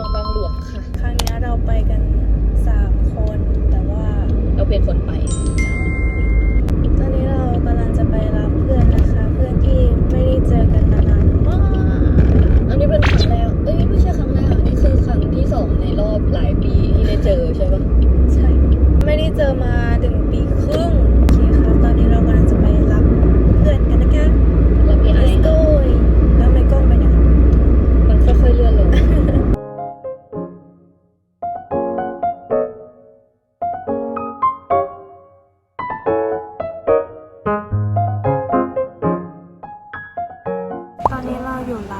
องบางหลวงค่ะ ครั้งนี้เราไปกันสามคนแต่ว่าเราเป็นคนไป ตอนนี้เรากำลังจะไปรับเพื่อนนะคะ เพื่อนที่ไม่ได้เจอกันมานานมากอันนี้เป็นครั้งแรกเอ้ยไม่ใช่ครั้งแรกอันนี้คือครั้งที่สองในรอบหลายปีที่ได้เจอใช่ปะใช่ ไม่ได้เจอมาถึงปีครึ่งโอเคครับตอนนี้เรากำลังจะไปรับเพื่อนกันนะคะแล้วพี่ไอ้ Let's go แล้วไม่กล้องไปไหนมันค่อยๆเลื่อนลง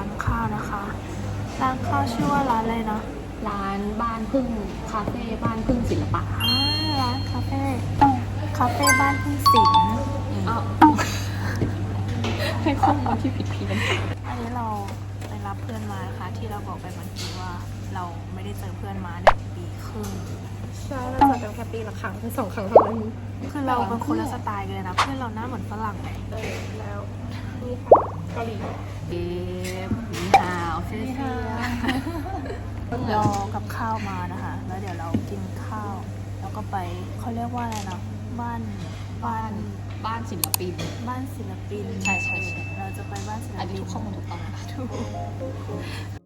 าอยู่ร้านข้าวนะคะ ร้านข้าวชื่อว่าร้านอะไรนะร้านบ้านพึ่งคาเฟ่บ้านพึ่งศิลปะอ่าร้านคาเฟ่คาเฟ่บ้านพึ่งศิลป์อ้าวให้ข้อมูลที่ผิดเพี้ยนอันนี้เราไปรับเพื่อนมานะคะที่เราบอกไปเมื่อกี้ว่าเราไม่ได้เจอเพื่อนมาหนึ่งปีครึ่งใช่ เราเจอกันแค่ปีละครั้งคือสองครั้งเท่านั้นคือเราเป็นคนละสไตล์กันเลยนะเพื่อนเราหน้าเหมือนฝรั่งเลยเออแล้วนี่ค่ะเกาหลีเอ๊ะนีฮาวเซี่ยรอกับข้าวมานะคะ แล้วเดี๋ยวเรากินข้าว แล้วก็ไปเขาเรียกว่าอะไรนะบ้านบ้านบ้านศิลปิน บ้านศิลปิน ใช่ใช่ใช่เราจะไปบ้านศิลปินอันนี้ทุกข้อมูลถูกต้องนะคะถูก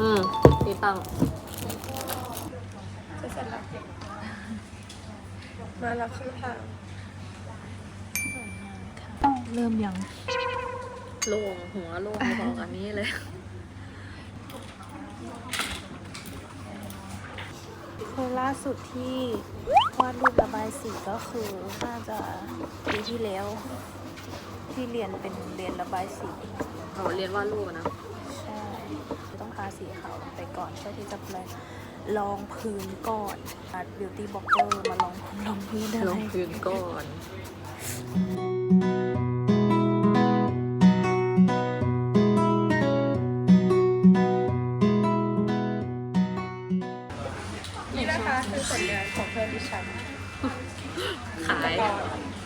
อืมตีตั้งจะเสร็จแล้วมาแล้วครึ่งทางเริ่มยังโล่งหัวโล่งบอกอันนี้เลยคือล่าสุดที่วาดรูประบายสีก็คือน่าจะปีที่แล้ว ที่เรียนเป็นเรียนระบายสี เราเรียนวาดรูปอะนะใช่ต้องทาสีขาวลงไปก่อนเพื่อที่จะไปลองพื้นก่อนอาร์ตบิวตี้บล็อกเกอร์มาลองลองพื้นได้ลงพื้นก่อน นี่นะคะคือผลงานของเพื่อนดิฉันขาย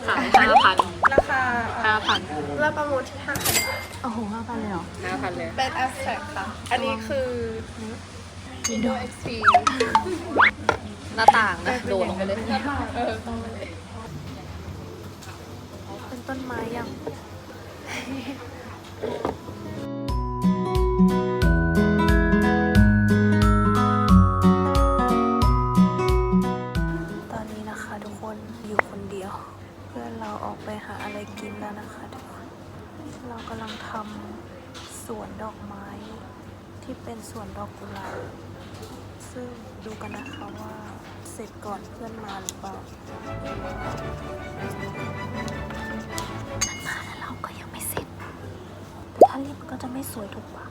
ขายห้าพันราคาห้าพัน เราประมูลที่ห้าพันบาท โอ้โหห้าพันเลยเหรอห้าพันเลย เป็น abstract ค่ะ อันนี้คือ Windows XP หน้าต่างนะ โดดลงไปเลยหน้าต่างเออต้องไปเลยเป็นต้นไม้ยัง ที่เป็นสวนดอกกุหลาบซึ่งดูกันนะคะว่าเสร็จก่อนเพื่อนมาหรือเปล่ามันมาแล้วเราก็ยังไม่เสร็จถ้ารีบก็จะไม่สวยถูกปะ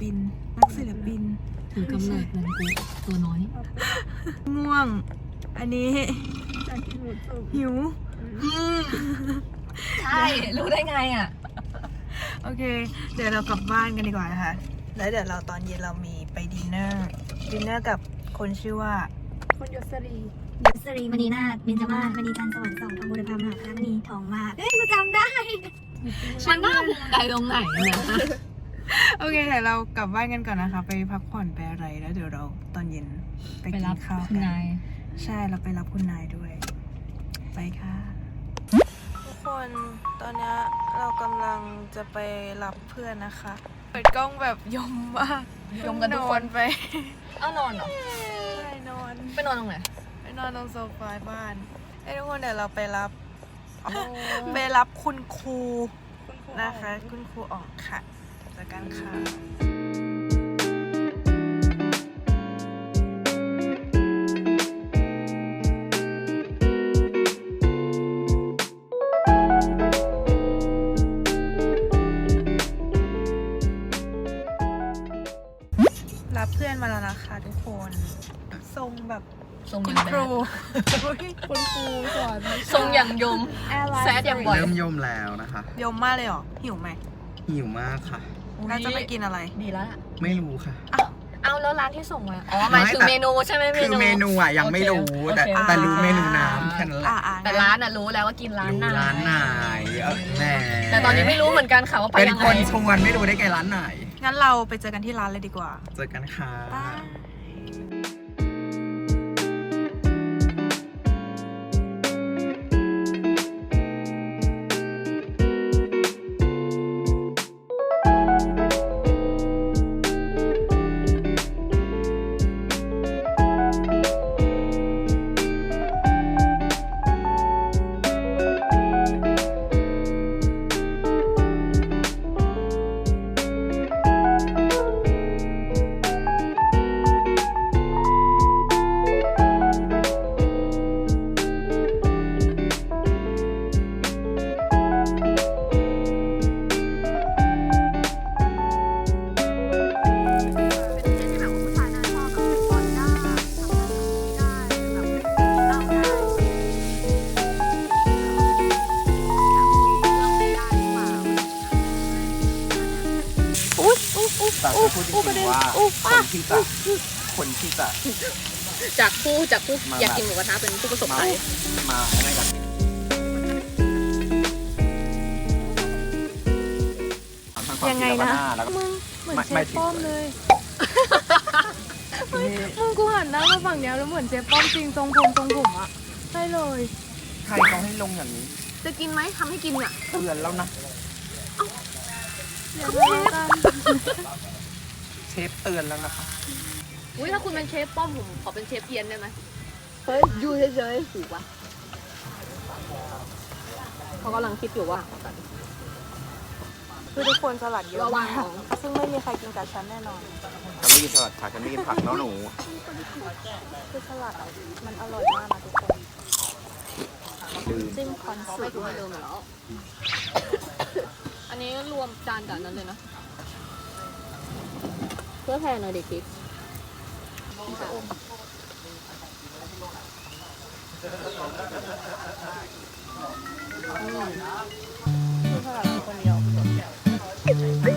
ปิน นักศิลปิน ถือกำเนิดมันกูตัวน้อย ง่วง อันนี้ หิว ใช่ รู้ได้ไงอะ โอเค เดี๋ยวเรากลับบ้านกันดีกว่านะคะ แล้วเดี๋ยวเราตอนเย็นเรามีไปดินเนอร์ ดินเนอร์กับคนชื่อว่า คนยศรียศรีมณีนาถเบญจมาศมณีจันทร์สวรรค์สองทองบุรพามหาคณมณีทองมากเฮ้ยกูจำได้ มันน่าภูมิใจตรงไหนเนี่ย โอเคเดี๋ยวเรากลับบ้านกันก่อนนะคะ ไปพักผ่อนไปอะไรแล้วเดี๋ยวเราตอนเย็นไปไปกิรับนข้าวคุณกันนาย ใช่เราไปรับคุณนายด้วย ไปค่ะ ทุกคนตอนนี้เรากำลังจะไปรับเพื่อนนะคะ เปิดกล้องแบบยมมากยมกันทุกคน อไปเอานอนเหรอใช่นอนไปนอนตรงไหนไปนอนตรงโซฟาบ้านไอ้ยทุกคนเดี๋ยวเราไปรับ ไปรับคุณครูนะคะ คุณครูออกค่ะ เจอกันค่ะรับเพื่อนมาแล้วนะคะทุกคนทรงแบบทรงคุอณย่างคแบรูดคุณครูสอนทรงอย่างยมแซดอย่างบ่อยเริ่มย่มแล้วนะคะ ยมมากเลยเหรอ หิวไหมหิวมากค่ะ เราจะไปกินอะไร ดีแล้วล่ะไม่รู้ค่ะ เอาแล้วร้านที่ส่งมาอ๋อหมายถึงไม่แต่ เมนูใช่ไหมเมคือนูเมนูอะยังไม่รู้ โอเคแต่โอเค แต่รู้เมนูน้ำแค่นั้นแหละอ่าอ่าแต่ร้านน่ะรู้แล้วว่ากินร้านรู้ไหนร้านไหนเออแหมแต่ตอนนี้ไม่รู้เหมือนกันค่ะว่าไปเป็นยังคไงนชวนไม่รู้ได้ไงร้านไหน งั้นเราไปเจอกันที่ร้านเลยดีกว่าเจอกันค่ะ แต่จะพูดจริงๆว่าคนที่จะคนที่จะจากผู้จากผู้มาอยากกินหมูกระทะเป็นผู้ประสบมาภัยมาอะไรกันยังไงนะแล้วก็มึงเหมือนไม่เชไม่ฟถึงป้อมเลยมึงกูหันหน้ามาฝั่งเนี้ยแล้วเหมือนเชฟป้อมจริงทรงผมทรงผมอะใช่เลย ใครเขาให้ลงอย่างนี้ จะกินไหมทำให้กินอะเตือนแล้วนะเดี๋ยวทะเลาะกันเชฟเตือนแล้วนะคะอุ้ยถ้าคุณเป็นเชฟป้อมผมขอเป็นเชฟเอียนได้ไหมเฮ้ยอยู่เฉยถูกปะเขากำลังคิดอยู่ว่าคือทุกคนสลัดเยอะระวัมางกของซึ่งไม่มีใครกินกับฉันแน่นอน ฉันไม่กินสลัดค่ะฉันไม่กินผักเน้องหนู คือสลัดอะมันอร่อยมากนะทุกคนลืมจิ้มคอนขอสุไม่ดถูกไม่เดิมแล้ว อันนี้รวมจานกับอันนั้นเลยนะ เพื่อแทนหน่อยดิคิดอืมคือสลัดคนเดียว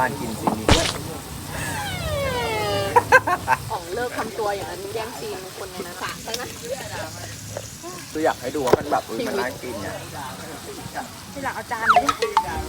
การกินซีนมีด้วยของเลิกทำตัวอย่างนั้นแย่งซีนคนในนั้นฝากซะนะคืออยากให้ดูว่ามันแบบอุ๊ยมันน่ากินเนี่ยที่หลังเอาจานเ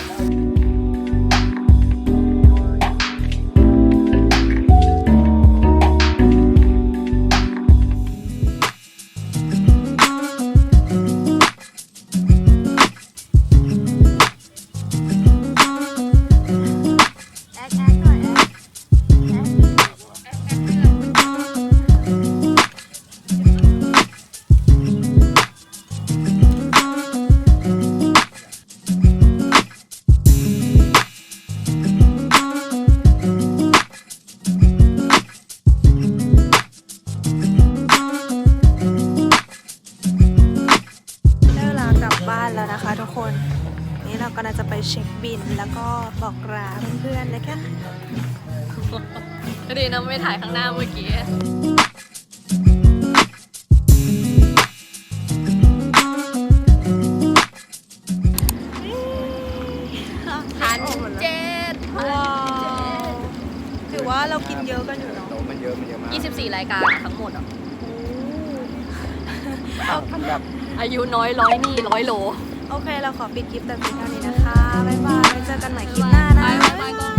บอกลาเพื่อนๆนะคะก็ดีนะไม่ถ่ายข้างหน้าเมื่อกี้พันเจ็ดว้าวถือว่าเรากินเยอะกันอยู่เนาะโต๊ะมันเยอะมันเยอะมากยี่สิบสี่รายการทั้งหมดอะมันแบบอายุน้อยร้อยนี่ร้อยโล โอเค เราขอปิดคลิปแต่เพียงเท่านี้นะคะ บ๊ายบายไว้เจอกันใหม่คลิปหน้านะบ๊ายบายก่อน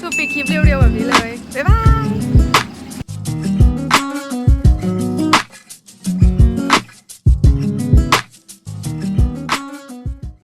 คือปิดคลิปเร็วๆแบบนี้เลย บ๊ายบาย